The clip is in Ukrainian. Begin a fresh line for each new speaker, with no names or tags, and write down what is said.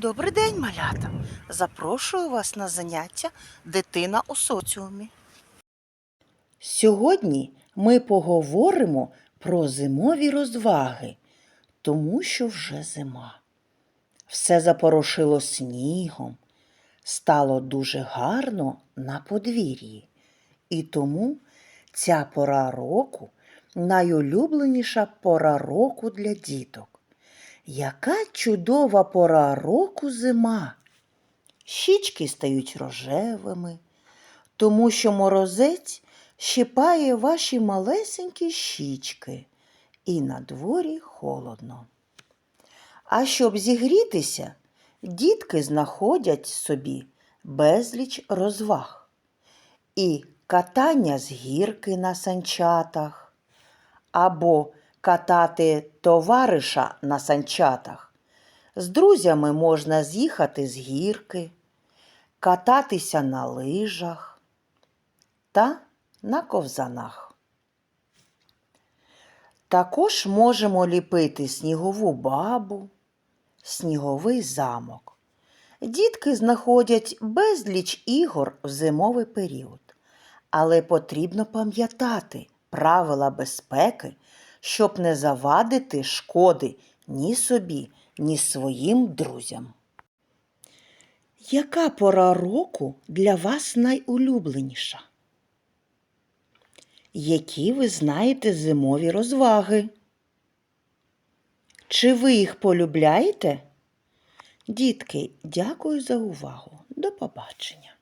Добрий день, малята. Запрошую вас на заняття Дитина у соціумі. Сьогодні ми поговоримо про зимові розваги, тому що вже зима. Все запорошило снігом, стало дуже гарно на подвір'ї. І тому ця пора року найулюбленіша пора року для діток. Яка чудова пора року зима. Щічки стають рожевими, тому що морозець щипає ваші малесенькі щічки, і на дворі холодно. А щоб зігрітися, дітки знаходять собі безліч розваг. І катання з гірки на санчатах, або катати товариша на санчатах. З друзями можна з'їхати з гірки, кататися на лижах та на ковзанах. Також можемо ліпити снігову бабу, сніговий замок. Дітки знаходять безліч ігор в зимовий період, але потрібно пам'ятати правила безпеки, щоб не завадити шкоди ні собі, ні своїм друзям. Яка пора року для вас найулюбленіша? Які ви знаєте зимові розваги? Чи ви їх полюбляєте? Дітки, дякую за увагу. До побачення.